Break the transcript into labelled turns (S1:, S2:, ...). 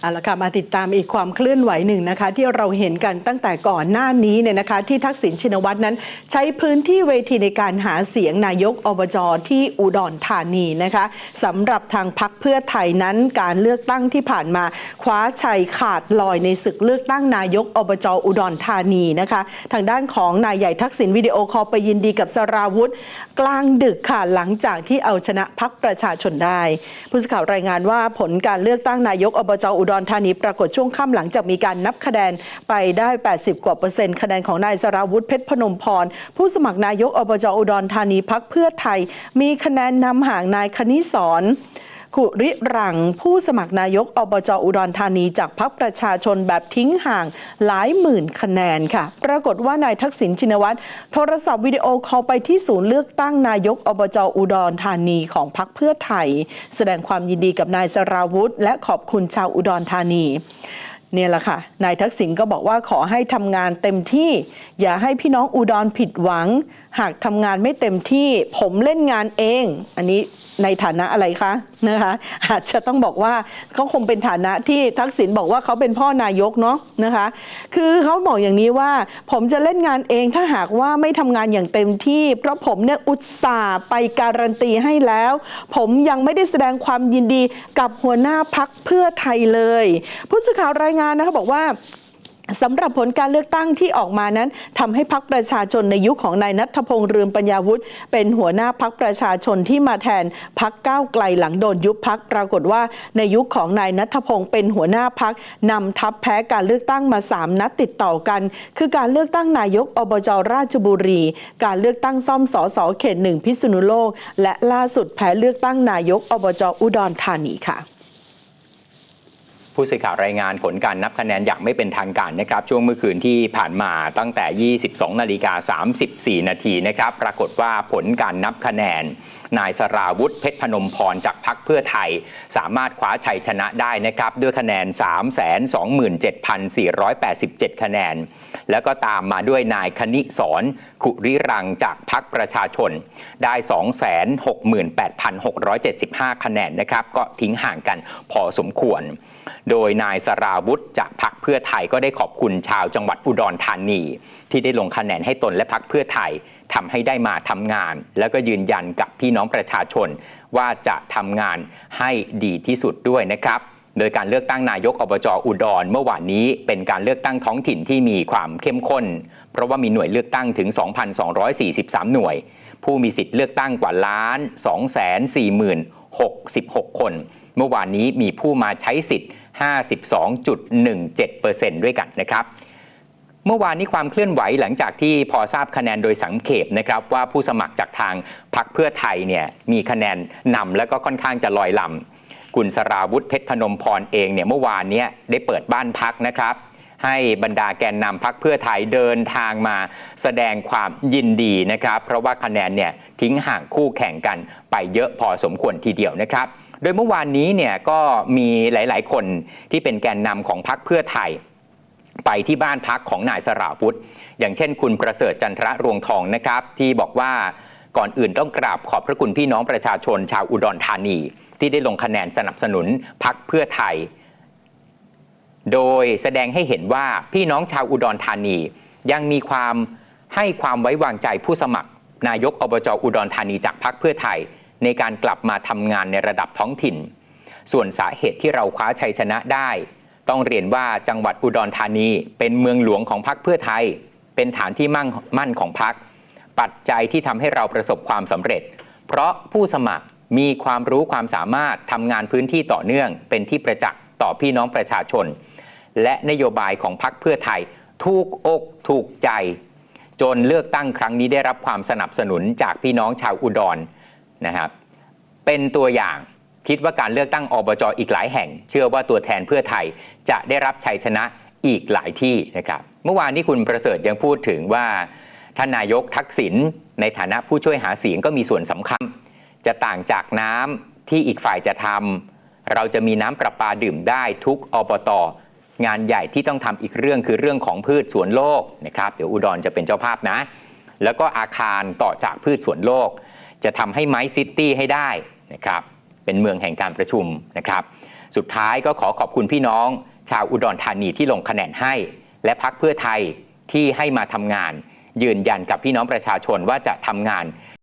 S1: เอาละค่ะมาติดตามอีกความเคลื่อนไหวหนึ่งนะคะ ที่เราเห็นกันตั้งแต่ก่อนหน้านี้เนี่ยนะคะ ที่ทักษิณชินวัตรนั้น ใช้พื้นที่เวทีในการหาเสียงนายกอบจที่อุดรธานีนะคะสำหรับทางพักเพื่อไทยนั้นการเลือกตั้งที่ผ่านมา คว้าชัยขาดลอยในศึกเลือกตั้งนายกอบจอุดรธานีนะคะ ทางด้านของนายใหญ่ทักษิณวิดีโอคอลไปยินดีกับสราวุธ กลางดึกค่ะหลังจากที่เอาชนะพักประชาชนได้ผู้สื่อข่าวรายงานว่าผลการเลือกตั้งนายกอบจอุดรธานีปรากฏช่วงค่ำหลังจากมีการนับคะแนนไปได้ 80 กว่าเปอร์เซ็นต์คะแนนของนายสราวุธเพชรพนมพร ผู้สมัครนายกอบจอุดรธานีพักเพื่อไทย มีคะแนนนำห่างนายคณิศร ขุริรังผู้สมัครนายกอบจอุดรธานีจากพรรคประชาชนแบบทิ้งห่างหลายหมื่นคะแนนค่ะ ปรากฏว่านายทักษิณชินวัตรโทรศัพท์วิดีโอคอลไปที่ศูนย์เลือกตั้งนายกอบจอุดรธานีของพรรคเพื่อไทย แสดงความยินดีกับนายสราวุธ และขอบคุณชาวอุดรธานี เนี่ยแหละค่ะ นายทักษิณก็บอกว่าขอให้ทำงานเต็มที่ อย่าให้พี่น้องอุดรผิดหวัง หากทำงานไม่เต็มที่ผมเล่นงานเอง อันนี้ในฐานะอะไรคะนะคะอาจจะต้องบอกว่าเขาคงเป็นฐานะที่ทักษิณบอกว่าเขาเป็นพ่อนายกเนาะนะคะ คือเขาบอกอย่างนี้ว่า ผมจะเล่นงานเองถ้าหากว่าไม่ทำงานอย่างเต็มที่ เพราะผมเนี่ยอุตส่าห์ไปการันตีให้แล้ว ผมยังไม่ได้แสดงความยินดีกับหัวหน้าพักเพื่อไทยเลย ผู้สื่อข่าวรายงานนะคะบอกว่าสำหรับผลการเลือกตั้งที่ออกมานั้นทำให้พักประชาชนในยุคของนายนัทพงษ์เรืองปัญญาวุฒิเป็นหัวหน้าพักประชาชนที่มาแทนพักก้าวไกลหลังโดนยุบพักปรากฏว่าในยุคของนายนัทพงษ์เป็นหัวหน้าพักนำทัพแพ้การเลือกตั้งมา 3 นัดติดต่อกัน คือการเลือกตั้งนายกอบจราชบุรี การเลือกตั้งซ่อมสสเขตหนึ่งพิษณุโลก และล่าสุดแพ้เลือกตั้งนายกอบจอุดรธานีค่ะ
S2: ผู้สื่อข่าวรายงานผลการนับคะแนนอย่างไม่เป็นทางการนะครับ ช่วงเมื่อคืนที่ผ่านมาตั้งแต่ 22 นาฬิกา 34 นาทีนะครับ ปรากฏว่าผลการนับคะแนน นายสราวุธเพชรพนมพรจากพักเพื่อไทย สามารถคว้าชัยชนะได้นะครับ ด้วยคะแนน 327,487 คะแนน แล้วก็ตามมาด้วยนายคณิศรขุริรังจากพักประชาชน ได้ 268,675 คะแนนนะครับ ก็ทิ้งห่างกันพอสมควรโดยนายสราวุธจากพักเพื่อไทยก็ได้ขอบคุณชาวจังหวัดอุดรธานี ที่ได้ลงคะแนนให้ตนและพักเพื่อไทยทำให้ได้มาทำงาน แล้วก็ยืนยันกับพี่น้องประชาชน ว่าจะทำงานให้ดีที่สุดด้วยนะครับโดยการเลือกตั้งนายกอบจอุดรเมื่อวานนี้เป็นการเลือกตั้งท้องถิ่นที่มีความเข้มข้น เพราะว่ามีหน่วยเลือกตั้งถึง 2,243 หน่วย ผู้มีสิทธิ์เลือกตั้งกว่าล้าน 240,066 คน เมื่อวานนี้มีผู้มาใช้สิทธิ์ 52.17%ด้วยกันนะครับเมื่อวานนี้ความเคลื่อนไหวหลังจากที่พอทราบคะแนนโดยสังเขปนะครับว่าผู้สมัครจากทางพรรคเพื่อไทยเนี่ยมีคะแนนนำและก็ค่อนข้างจะลอยลำคุณสราวุธเพชรพนมพรเองเนี่ยเมื่อวานนี้ได้เปิดบ้านพักนะครับ ให้บรรดาแกนนำพักเพื่อไทยเดินทางมาแสดงความยินดีนะครับ เพราะว่าคะแนนเนี่ยทิ้งห่างคู่แข่งกันไปเยอะพอสมควรทีเดียวนะครับ โดยเมื่อวานนี้เนี่ยก็มีหลาย ๆ คนที่เป็นแกนนำของพักเพื่อไทยไปที่บ้านพักของนายสราวุธ อย่างเช่น คุณประเสริฐจันทระรวงทองนะครับ ที่บอกว่าก่อนอื่นต้องกราบขอบพระคุณพี่น้องประชาชนชาวอุดรธานี ที่ได้ลงคะแนนสนับสนุนพักเพื่อไทย โดยแสดงให้เห็นว่าพี่น้องชาวอุดรธานี ยังมีความให้ความไว้วางใจผู้สมัคร นายกอบจอุดรธานีจากพักเพื่อไทย ในการกลับมาทำงานในระดับท้องถิ่น ส่วนสาเหตุที่เราคว้าชัยชนะได้ ต้องเรียนว่าจังหวัดอุดรธานี เป็นเมืองหลวงของพรรคเพื่อไทย เป็นฐานที่มั่งมั่นของพรรคปัจจัยที่ทำให้เราประสบความสำเร็จ เพราะผู้สมัครมีความรู้ความสามารถทำงานพื้นที่ต่อเนื่อง เป็นที่ประจักษ์ต่อพี่น้องประชาชน และนโยบายของพรรคเพื่อไทยถูกอกถูกใจ จนเลือกตั้งครั้งนี้ได้รับความสนับสนุนจากพี่น้องชาวอุดร นะครับ เป็นตัวอย่างคิดว่าการเลือกตั้งอบจอีกหลายแห่ง เชื่อว่าตัวแทนเพื่อไทยจะได้รับชัยชนะอีกหลายที่นะครับ เมื่อวานนี้คุณประเสริฐยังพูดถึงว่าท่านนายกทักษิณในฐานะผู้ช่วยหาเสียงก็มีส่วนสำคัญ จะต่างจากน้ำที่อีกฝ่ายจะทำเราจะมีน้ำประปาดื่มได้ทุกอบตงานใหญ่ที่ต้องทำอีกเรื่องคือเรื่องของพืชสวนโลกนะครับ เดี๋ยวอุดรจะเป็นเจ้าภาพนะ แล้วก็อาคารต่อจากพืชสวนโลก จะทำให้ไม้ซิตี้ให้ได้นะครับเป็นเมืองแห่งการประชุมนะครับ สุดท้ายก็ขอขอบคุณพี่น้องชาวอุดรธานีที่ลงคะแนนให้ และพักเพื่อไทยที่ให้มาทำงาน ยืนยันกับพี่น้องประชาชนว่าจะทำงาน